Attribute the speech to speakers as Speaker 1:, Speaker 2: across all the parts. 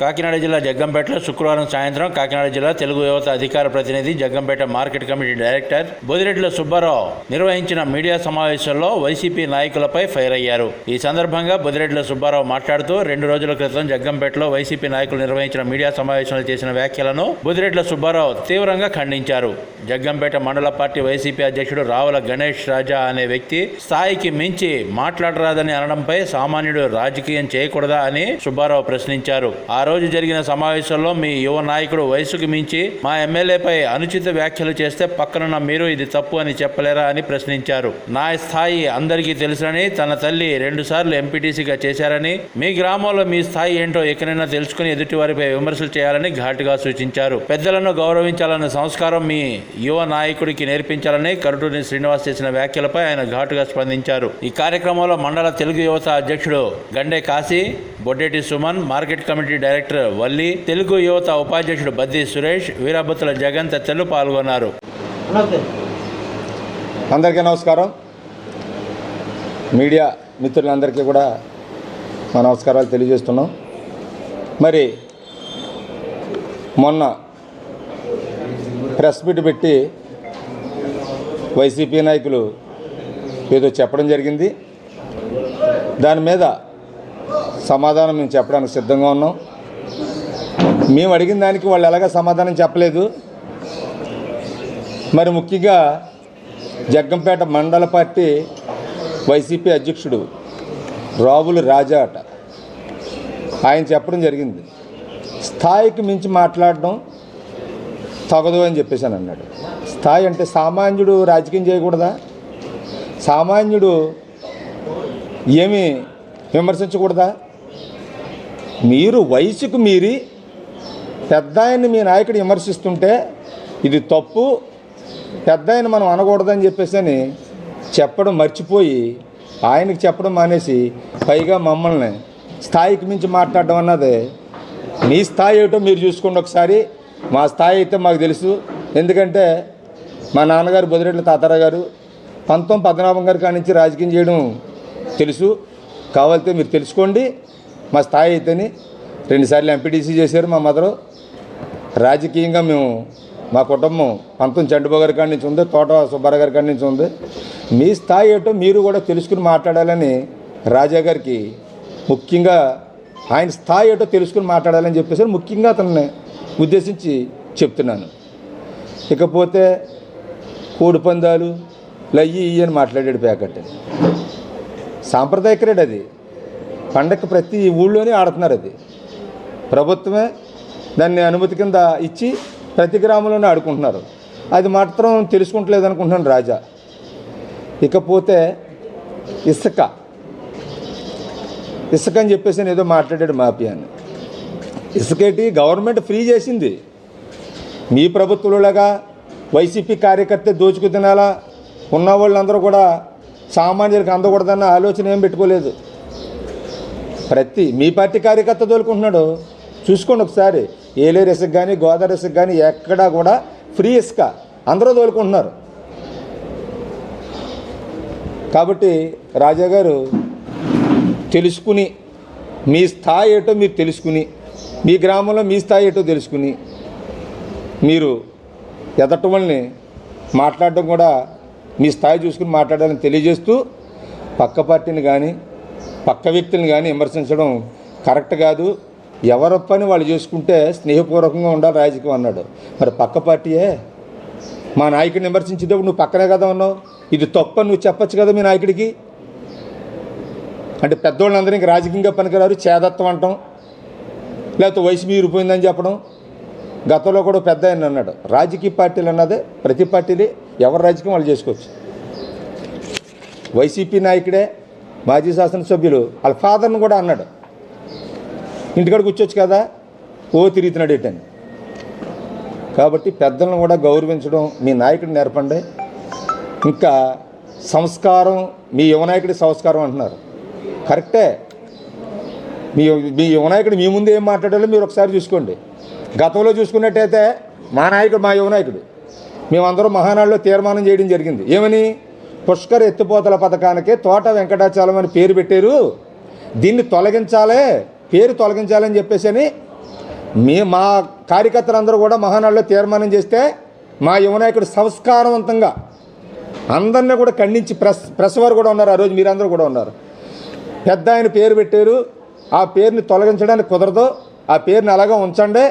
Speaker 1: కాకినాడ జిల్లా జగ్గంపేటలో శుక్రవారం సాయంత్రం కాకినాడ జిల్లా తెలుగు యువత అధికార ప్రతినిధి Jaggampeta market committee director Bodiredla Subbarao నిర్వహించిన మీడియా సమావేశంలో వైసీపీ నాయకులపై ఫైర్ అయ్యారు. ఈ సందర్భంగా బొదిరెడ్ల సుబ్బారావు మాట్లాడుతూ రెండు రోజుల క్రితం జగ్గంపేటలో వైసీపీ నాయకులు నిర్వహించిన మీడియా సమావేశంలో చేసిన వ్యాఖ్యలను బొదిరెడ్ల సుబ్బారావు తీవ్రంగా ఖండించారు. జగ్గంపేట మండల పార్టీ వైసీపీ అధ్యక్షుడు రావుల గణేష్ రాజా అనే వ్యక్తి స్థాయికి మించి మాట్లాడరాదని అనడంపై సామాన్యుడు రాజకీయం చేయకూడదా అని సుబ్బారావు ప్రశ్నించారు. ఆ రోజు జరిగిన సమావేశంలో మీ యువ నాయకుడు వయసుకు మించి మా ఎమ్మెల్యేపై అనుచిత వ్యాఖ్యలు చేస్తే పక్కనున్న మీరు ఇది తప్పు అని చెప్పలేరా అని ప్రశ్నించారు. నా స్థాయి అందరికీ తెలుసని తన తల్లి రెండు సార్లు ఎంపీటీసీగా చేశారని మీ గ్రామంలో మీ స్థాయి ఏంటో ఎక్కడైనా తెలుసుకుని ఎదుటి వారిపై విమర్శలు చేయాలని ఘాటుగా సూచించారు. పెద్దలను గౌరవించాలన్న సంస్కారం మీ యువ నాయకుడికి నేర్పించాలని కరుటూరి శ్రీనివాస్ చేసిన వ్యాఖ్యలపై ఆయన ఘాటుగా స్పందించారు. ఈ కార్యక్రమంలో మండల తెలుగు యువత అధ్యక్షుడు Gande Kasi Boddeti Suman market committee director Valli Telugu Yuvatha ఉపాధ్యక్షుడు బద్ది సురేష్ వీరాబత్తుల జగన్ తదితరులు పాల్గొన్నారు.
Speaker 2: అందరికీ నమస్కారం. మీడియా మిత్రులందరికీ కూడా మా నమస్కారాలు తెలియజేస్తున్నాం. మరి మొన్న ప్రెస్ మీట్ పెట్టి వైసీపీ నాయకులు ఏదో చెప్పడం జరిగింది. దాని మీద సమాధానం మేము చెప్పడానికి సిద్ధంగా ఉన్నాం. మేము అడిగిన దానికి వాళ్ళు ఎలాగ సమాధానం చెప్పలేదు. మరి ముఖ్యంగా జగ్గంపేట మండల పార్టీ వైసీపీ అధ్యక్షుడు రావుల రాజా అట. ఆయన చెప్పడం జరిగింది. స్థాయికి మించి మాట్లాడడం తగదు అని చెప్పేసి అని అన్నాడు. స్థాయి అంటే సామాన్యుడు రాజకీయం చేయకూడదా? సామాన్యుడు ఏమి విమర్శించకూడదా? మీరు వయసుకు మీరి పెద్ద ఆయన్ని మీ నాయకుడు విమర్శిస్తుంటే ఇది తప్పు పెద్ద ఆయన మనం అనకూడదని చెప్పేసి అని చెప్పడం మర్చిపోయి ఆయనకి చెప్పడం మానేసి పైగా మమ్మల్ని స్థాయికి మించి మాట్లాడడం అన్నది. మీ స్థాయి ఏమిటో మీరు చూసుకోండి ఒకసారి. మా స్థాయి అయితే మాకు తెలుసు. ఎందుకంటే మా నాన్నగారు బొదిరెడ్ల తాతారావు గారు పంతొమ్మిది పద్మనాభం గారి కాడి నుంచి రాజకీయం చేయడం తెలుసు. కావాలితే మీరు తెలుసుకోండి. మా స్థాయి అయితేని. రెండుసార్లు ఎంపీటీసీ చేశారు మా మదరు. రాజకీయంగా మేము మా కుటుంబం పంతం చండుబో గారి కాడి నుంచి ఉంది తోట సుబ్బారావు గారి కాడి నుంచి ఉంది. మీ స్థాయి ఏటో మీరు కూడా తెలుసుకుని మాట్లాడాలని రాజా గారికి ముఖ్యంగా ఆయన స్థాయి ఏటో తెలుసుకుని మాట్లాడాలని చెప్పేసి ముఖ్యంగా అతన్ని ఉద్దేశించి చెప్తున్నాను. ఇకపోతే కోడి పందాలు లయ్యి ఇయ్యి అని మాట్లాడాడు ప్యాకెట్ సాంప్రదాయ క్రీడ అది. పండగ ప్రతి ఊళ్ళోనే ఆడుతున్నారు అది. ప్రభుత్వమే దాన్ని అనుమతి కింద ఇచ్చి ప్రతి గ్రామంలోనే ఆడుకుంటున్నారు. అది మాత్రం తెలుసుకుంటలేదు అనుకుంటున్నాను రాజా. ఇకపోతే ఇసుక. ఇసుక అని చెప్పేసి నేను ఏదో మాట్లాడాడు మాఫియాని. ఇసుకేటి? గవర్నమెంట్ ఫ్రీ చేసింది. మీ ప్రభుత్వంలాగా వైసీపీ కార్యకర్త దోచుకు తినాలా? ఉన్న వాళ్ళందరూ కూడా సామాన్యులకు అందకూడదన్న ఆలోచన ఏం పెట్టుకోలేదు. ప్రతి మీ పార్టీ కార్యకర్త దోలుకుంటున్నాడు. చూసుకోండి ఒకసారి. ఏలేరు ఇసుక కానీ గోదావరి ఇసుక కానీ ఎక్కడా కూడా ఫ్రీ ఇసుక. అందరూ తోలుకుంటున్నారు. కాబట్టి రాజా గారు తెలుసుకుని మీ స్థాయి ఏటో మీరు తెలుసుకుని మీ గ్రామంలో మీ స్థాయి ఏటో తెలుసుకుని మీరు ఎదటి వాళ్ళని మాట్లాడడం కూడా మీ స్థాయి చూసుకుని మాట్లాడాలని తెలియజేస్తూ పక్క పార్టీని కానీ పక్క వ్యక్తులను కానీ విమర్శించడం కరెక్ట్ కాదు. ఎవరి పని వాళ్ళు చేసుకుంటే స్నేహపూర్వకంగా ఉండాలి రాజకీయం అన్నాడు. మరి పక్క పార్టీయే? మా నాయకుడిని విమర్శించేటప్పుడు నువ్వు పక్కనే కదా ఉన్నావు. ఇది తప్పు నువ్వు చెప్పచ్చు కదా మీ నాయకుడికి? అంటే పెద్దోళ్ళందరూ ఇంకా రాజకీయంగా పనికిరారు చేదత్వం అంటాం. లేకపోతే వయసు మీరిపోయిందని చెప్పడం. గతంలో కూడా పెద్ద ఆయన అన్నాడు. రాజకీయ పార్టీలు అన్నదే ప్రతి పార్టీలే ఎవరి రాజకీయం వాళ్ళు చేసుకోవచ్చు. వైసీపీ నాయకుడే మాజీ శాసనసభ్యులు వాళ్ళ ఫాదర్ను కూడా అన్నాడు. ఇంటికాడ కూర్చోవచ్చు కదా? ఓ తిరుగుతున్నాడు ఏంటని కాబట్టి పెద్దలను కూడా గౌరవించడం మీ నాయకుడు నేర్పండి. ఇంకా సంస్కారం మీ యువనాయకుడి సంస్కారం అంటున్నారు. కరెక్టే. మీ మీ యువనాయకుడు మీ ముందు ఏం మాట్లాడాలో మీరు ఒకసారి చూసుకోండి. గతంలో చూసుకున్నట్టయితే మా నాయకుడు మా యువనాయకుడు మేమందరం మహానాడులో తీర్మానం చేయడం జరిగింది. ఏమని? పుష్కర ఎత్తిపోతల పథకానికి తోట వెంకటాచలం అని పేరు పెట్టారు. దీన్ని తొలగించాలే. పేరు తొలగించాలని చెప్పేసి అని మీ మా కార్యకర్తలందరూ కూడా మహానాడులో తీర్మానం చేస్తే మా యువనాయకుడు సంస్కారవంతంగా అందరినీ కూడా ఖండించి ప్రెస్ ప్రెస్ వారు కూడా ఉన్నారు. ఆ రోజు మీరందరూ కూడా ఉన్నారు. పెద్ద ఆయన పేరు పెట్టారు. ఆ పేరుని తొలగించడానికి కుదరదు. ఆ పేరుని అలాగే ఉంచండి.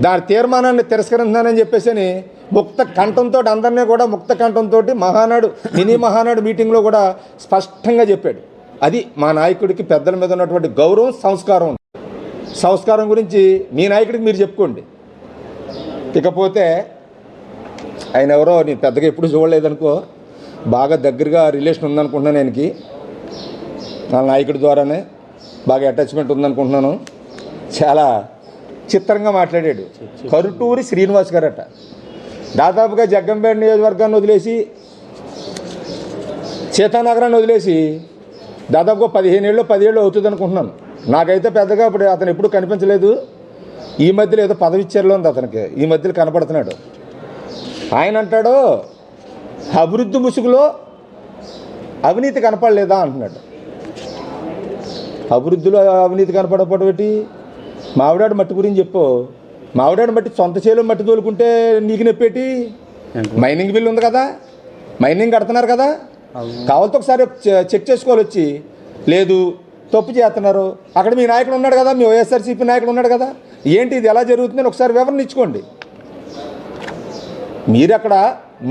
Speaker 2: దాని తీర్మానాన్ని తిరస్కరించానని చెప్పేసి అని ముక్త కంఠంతో అందరినీ కూడా ముక్త కంఠంతో మహానాడు మినీ మహానాడు మీటింగ్లో కూడా స్పష్టంగా చెప్పాడు. అది మా నాయకుడికి పెద్దల మీద ఉన్నటువంటి గౌరవం సంస్కారం సంస్కారం గురించి మీ నాయకుడికి మీరు చెప్పుకోండి. ఇకపోతే ఆయన ఎవరో నేను పెద్దగా ఎప్పుడు చూడలేదనుకో బాగా దగ్గరగా రిలేషన్ ఉందనుకుంటున్నాను ఆయనకి. నా నాయకుడి ద్వారానే బాగా అటాచ్మెంట్ ఉందనుకుంటున్నాను. చాలా చిత్రంగా మాట్లాడాడు. కరుటూరి శ్రీనివాస్ గారట. దాదాపుగా జగ్గంపేట నియోజకవర్గాన్ని వదిలేసి సీతానగరాన్ని వదిలేసి దాదాపుగా పదిహేను ఏళ్ళు పదిహేళ్ళు అవుతుంది అనుకుంటున్నాను. నాకైతే పెద్దగా ఇప్పుడు అతను ఎప్పుడు కనిపించలేదు. ఈ మధ్యలో ఏదో పదవి ఇచ్చారులో ఉంది అతనికి. ఈ మధ్యలో కనపడుతున్నాడు. ఆయన అంటాడు అభివృద్ధి ముసుగులో అవినీతి కనపడలేదా? అంటున్నాడు. అభివృద్ధిలో అవినీతి కనపడకపోవడం ఏంటి? మావిడాడు మట్టి గురించి చెప్పు. మావిడాడు మట్టి సొంత చేలో మట్టి తోలుకుంటే నీకు నొప్పేటి? మైనింగ్ బిల్ ఉంది కదా? మైనింగ్ కడుతున్నారు కదా? కావాలతో ఒకసారి చెక్ చేసుకోవాలి వచ్చి. లేదు తప్పు చేస్తున్నారు. అక్కడ మీ నాయకుడు ఉన్నాడు కదా మీ వైఎస్ఆర్సీపీ నాయకుడు ఉన్నాడు కదా. ఏంటి ఇది ఎలా జరుగుతుందని ఒకసారి వివరణ ఇచ్చుకోండి. మీరు అక్కడ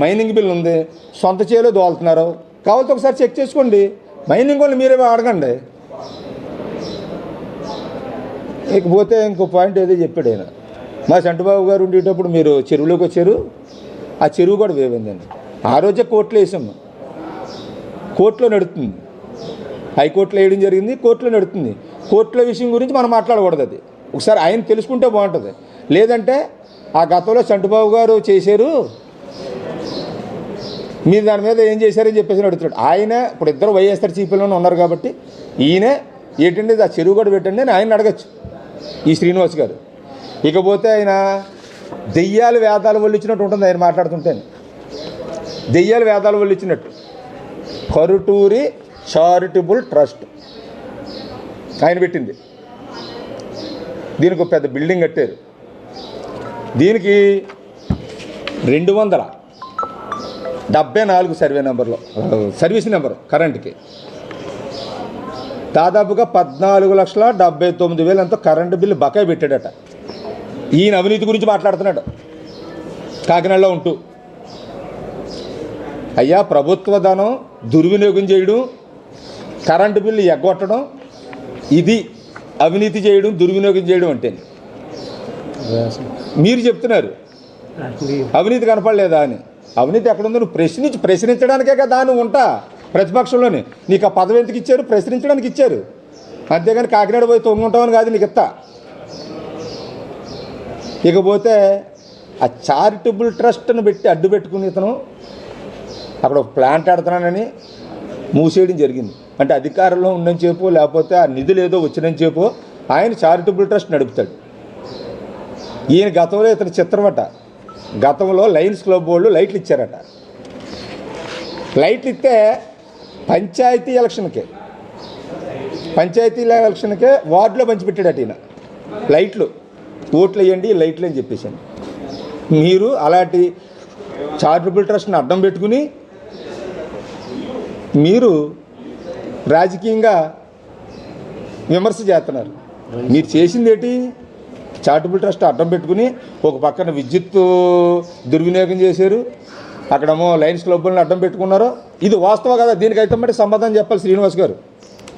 Speaker 2: మైనింగ్ బిల్ ఉంది సొంత చేలో దోలుతున్నారు. కావాలతో ఒకసారి చెక్ చేసుకోండి. మైనింగ్ వాళ్ళు మీరే అడగండి. ఇకపోతే ఇంకో పాయింట్ ఏదో చెప్పాడు ఆయన. మా చంటబాబు గారు ఉండేటప్పుడు మీరు చెరువులోకి వచ్చారు. ఆ చెరువు కూడా వేవిందండి. ఆ రోజే కోట్లు వేసాము. కోర్టులో నడుస్తుంది హైకోర్టులో వేయడం జరిగింది కోర్టులో నడుస్తుంది కోర్టుల విషయం గురించి మనం మాట్లాడకూడదు అది. ఒకసారి ఆయన తెలుసుకుంటే బాగుంటుంది. లేదంటే ఆ గతంలో చంటుబాబు గారు చేశారు మీరు దాని మీద ఏం చేశారని చెప్పేసి అడుగుతాడు ఆయన ఇప్పుడు ఇద్దరు వైఎస్ఆర్ చీపీలోనే ఉన్నారు కాబట్టి ఈయనే ఏంటంటే ఇది ఆ చెరువు కూడా పెట్టండి అని ఆయన అడగచ్చు ఈ శ్రీనివాస్ గారు. ఇకపోతే ఆయన దెయ్యాలు వేదాలు వల్లిచ్చినట్టు ఉంటుంది ఆయన మాట్లాడుతుంటే దెయ్యాలు వేదాలు వల్లిచ్చినట్టు. Karuturi charitable trust. ఆయన పెట్టింది. దీనికి ఒక పెద్ద బిల్డింగ్ కట్టారు. దీనికి రెండు వందల డెబ్బై నాలుగు సర్వే నెంబర్లో సర్వీస్ నెంబర్ కరెంట్కి. దాదాపుగా పద్నాలుగు లక్షల డెబ్బై తొమ్మిది వేలు ఎంతో కరెంటు బిల్లు బకాయి పెట్టాడట. ఈయన అవినీతి గురించి మాట్లాడుతున్నాడు. కాకినాడలో ఉంటూ. అయ్యా ప్రభుత్వ ధనం దుర్వినియోగం చేయడం కరెంటు బిల్లు ఎగ్గొట్టడం ఇది అవినీతి చేయడం దుర్వినియోగం చేయడం అంటే మీరు చెప్తున్నారు. అవినీతి కనపడలేదా అని. అవినీతి ఎక్కడుందో నువ్వు ప్రశ్నించి ప్రశ్నించడానికే కదా నువ్వు ఉంటా ప్రతిపక్షంలోని. నీకు ఆ పదవి ఎందుకు ఇచ్చారు? ప్రశ్నించడానికి ఇచ్చారు. అంతేగాని కాకినాడ పోయి తొంగుంటామని కాదు నీకు ఇస్తా. ఇకపోతే ఆ చారిటబుల్ ట్రస్ట్ను పెట్టి అడ్డు పెట్టుకుని ఇతను అక్కడ ఒక ప్లాంట్ ఆడుతున్నానని మూసేయడం జరిగింది. అంటే అధికారంలో ఉండని చెప్పు లేకపోతే ఆ నిధులు ఏదో వచ్చినని చెప్పు ఆయన చారిటబుల్ ట్రస్ట్ నడుపుతాడు. ఈయన గతంలో ఇతను చిత్రమట గతంలో లయన్స్ క్లబ్ వాళ్ళు లైట్లు ఇచ్చారట. లైట్లు ఇస్తే పంచాయతీ ఎలక్షన్కే పంచాయతీ ఎలక్షన్కే వార్డులో పంచిపెట్టాడట ఈయన. లైట్లు ఓట్లు వేయండి లైట్లు అని చెప్పేసాను మీరు అలాంటి చారిటబుల్ ట్రస్ట్ని అడ్డం పెట్టుకుని మీరు రాజకీయంగా విమర్శ చేస్తున్నారు. మీరు చేసింది ఏంటి చారిటబుల్ ట్రస్ట్ అడ్డం పెట్టుకుని ఒక పక్కన విద్యుత్ దుర్వినియోగం చేశారు. అక్కడేమో లైన్స్ క్లబ్బులను అడ్డం పెట్టుకున్నారు. ఇది వాస్తవం కదా దీనికైతే మరి సమాధానం చెప్పాలి శ్రీనివాస్ గారు.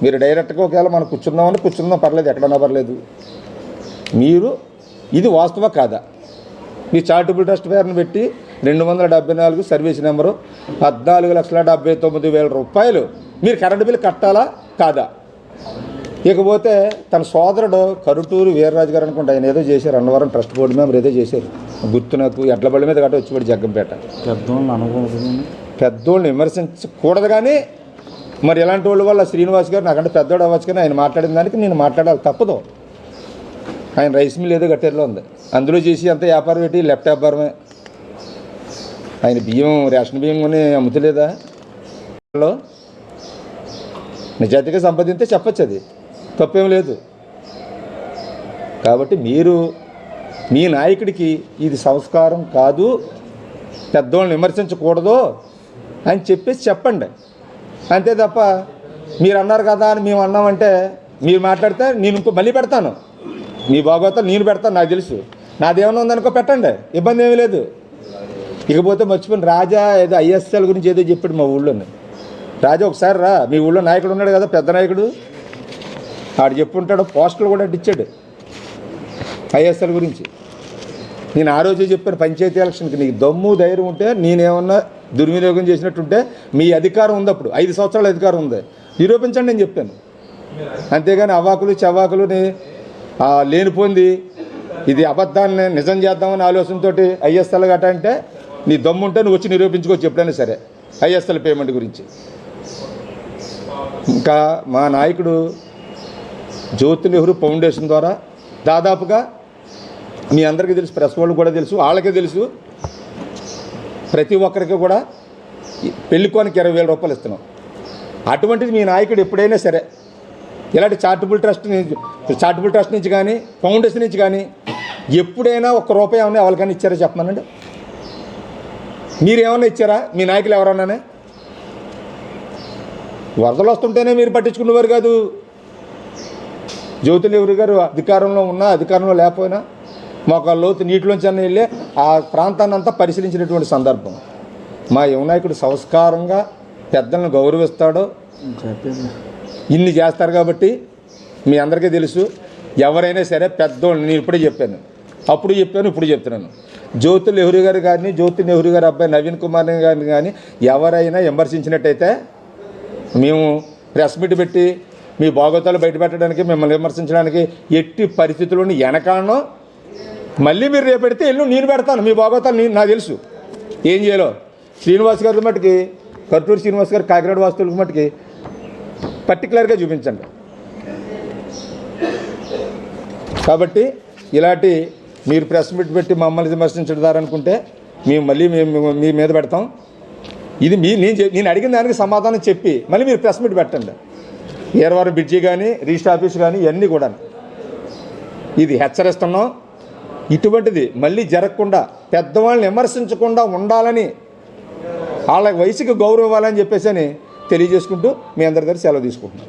Speaker 2: మీరు డైరెక్ట్గా ఒకవేళ మనం కూర్చుందామని కూర్చుందాం పర్లేదు ఎక్కడన్నా పర్లేదు. మీరు ఇది వాస్తవ కాదా? మీ చారిటబుల్ ట్రస్ట్ పేరును పెట్టి రెండు వందల డెబ్బై నాలుగు సర్వీస్ నెంబరు పద్నాలుగు లక్షల డెబ్బై తొమ్మిది వేల రూపాయలు. మీరు కరెంటు బిల్లు కట్టాలా? కాదా? ఇకపోతే తన సోదరుడు కరుటూరు వీర్రాజు గారు అనుకుంటా ఆయన ఏదో చేశారు అన్నవరం ట్రస్ట్ బోర్డు మెంబర్ ఏదో చేశారు. గుర్తు నాకు ఎడ్ల బళ్ళ మీద గట్ట వచ్చిపడి జగ్గంపేట.
Speaker 3: పెద్దోళ్ళు అనుకోదు
Speaker 2: పెద్దోళ్ళని విమర్శించకూడదు కానీ మరి ఇలాంటి వాళ్ళ వల్ల శ్రీనివాస్ గారు నాకంటే పెద్దోడు అవ్వచ్చు కానీ ఆయన మాట్లాడిన దానికి నేను మాట్లాడాలి తప్పదు. ఆయన రైస్ మిల్ ఏదో గట్టేరులో ఉంది. అందులో చేసి అంత వ్యాపారం పెట్టి లెఫ్ట్ వ్యాపారమే. ఆయన బియ్యం రేషన్ బియ్యం కొని అమ్ముతలేదా? హలో? నిజాయితీగా సంపాదింస్తే చెప్పచ్చు అది. తప్పేం లేదు. కాబట్టి మీరు మీ నాయకుడికి ఇది సంస్కారం కాదు పెద్దోళ్ళని విమర్శించకూడదు అని చెప్పేసి చెప్పండి. అంతే తప్ప మీరు అన్నారు కదా అని మేము అన్నామంటే మీరు మాట్లాడితే నేను ఇంకో మళ్ళీ పెడతాను. మీ బాగోతా నేను పెడతాను నాకు తెలుసు. నాదేమైనా ఉందనుకో పెట్టండి. ఇబ్బంది ఏమీ లేదు. ఇకపోతే మర్చిపోయిన రాజా ఏదో ఐఎస్ఎల్ గురించి ఏదో చెప్పాడు మా ఊళ్ళోనే. రాజా ఒకసారి రా మీ ఊళ్ళో నాయకుడు ఉన్నాడు కదా పెద్ద నాయకుడు. ఆడు చెప్పుంటాడు పోస్టులు కూడా ఇచ్చాడు ఐఎస్ఎల్ గురించి. నేను ఆ రోజే చెప్పాను పంచాయతీ ఎలక్షన్కి నీకు దమ్ము ధైర్యం ఉంటే నేనేమన్నా దుర్వినియోగం చేసినట్టుంటే మీ అధికారం ఉంది అప్పుడు. ఐదు సంవత్సరాల అధికారం ఉంది. నిరూపించండి నేను చెప్పాను. అంతేగాని అవాకులు చవాకులుని ఆ, లేనిపోయింది. ఇది అబద్ధాన్ని నిజం చేద్దామని ఆలోచనతోటి ఐఎస్ఎల్ గట అంటే నీ దమ్ము ఉంటే నువ్వు వచ్చి నిరూపించుకోవచ్చు ఎప్పుడైనా సరే ఐఎస్ఎల్ పేమెంట్ గురించి. ఇంకా మా నాయకుడు జ్యోతి నెహ్రూ ఫౌండేషన్ ద్వారా దాదాపుగా మీ అందరికీ తెలుసు ప్రెస్ వాళ్ళు కూడా తెలుసు వాళ్ళకే తెలుసు. ప్రతి ఒక్కరికి కూడా పెళ్ళికోనికి ఇరవై వేల రూపాయలు ఇస్తున్నాం. అటువంటిది మీ నాయకుడు ఎప్పుడైనా సరే ఇలాంటి చారిటబుల్ ట్రస్ట్ నుంచి చారిటబుల్ ట్రస్ట్ నుంచి కానీ ఫౌండేషన్ నుంచి కానీ ఎప్పుడైనా ఒక్క రూపాయి ఏమైనా ఎవరికైనా ఇచ్చారో చెప్పమనండి? మీరు ఏమైనా ఇచ్చారా? మీ నాయకులు ఎవరన్నానే? వరదలు వస్తుంటేనే మీరు పట్టించుకునేవారు కాదు. జ్యోతిలేవురి గారు? అధికారంలో ఉన్నా అధికారంలో లేకపోయినా మోకాళ్ళ లోతు నీటిలోంచి అన్న వెళ్ళి ఆ ప్రాంతాన్ని అంతా పరిశీలించినటువంటి సందర్భం. మా యువనాయకుడు సంస్కారంగా పెద్దలను గౌరవిస్తాడో. ఇన్ని చేస్తారు కాబట్టి మీ అందరికీ తెలుసు ఎవరైనా సరే పెద్దోళ్ళు నేను ఇప్పుడే చెప్పాను అప్పుడు చెప్పాను ఇప్పుడు చెప్తున్నాను. జ్యోతి నెహ్రూ గారు కానీ జ్యోతి నెహ్రూ గారి అబ్బాయి నవీన్ కుమార్ గారిని కానీ ఎవరైనా విమర్శించినట్టయితే మేము ప్రెస్ మీట్ పెట్టి మీ బాగోతాలు బయట పెట్టడానికి మిమ్మల్ని విమర్శించడానికి ఎట్టి పరిస్థితుల్లోని వెనకాలను మళ్ళీ మీరు రేపు పెడితే నేను పెడతాను మీ బాగోతాలు నేను నాకు తెలుసు. ఏం చేయాలో? శ్రీనివాస్ గారి మట్టుకి కర్టూరు శ్రీనివాస్ గారు కాకినాడ వాస్తువులకు మట్టుకి పర్టికులర్గా చూపించండి. కాబట్టి ఇలాంటి మీరు ప్రెస్ మీట్ పెట్టి మమ్మల్ని విమర్శించడారనుకుంటే మేము మళ్ళీ మేము మీ మీద పెడతాం. ఇది మీ నేను నేను అడిగిన దానికి సమాధానం చెప్పి మళ్ళీ మీరు ప్రెస్ మీట్ పెట్టండి. ఏరవారం బ్రిడ్జి కానీ రిజిస్టర్ ఆఫీస్ కానీ ఇవన్నీ కూడా ఇది హెచ్చరిస్తున్నాం. ఇటువంటిది మళ్ళీ జరగకుండా పెద్దవాళ్ళని విమర్శించకుండా ఉండాలని వాళ్ళ వయసుకి గౌరవం ఇవ్వాలని చెప్పేసి అని తెలియజేసుకుంటూ మీ అందరి దగ్గర సెలవు తీసుకుంటున్నాం.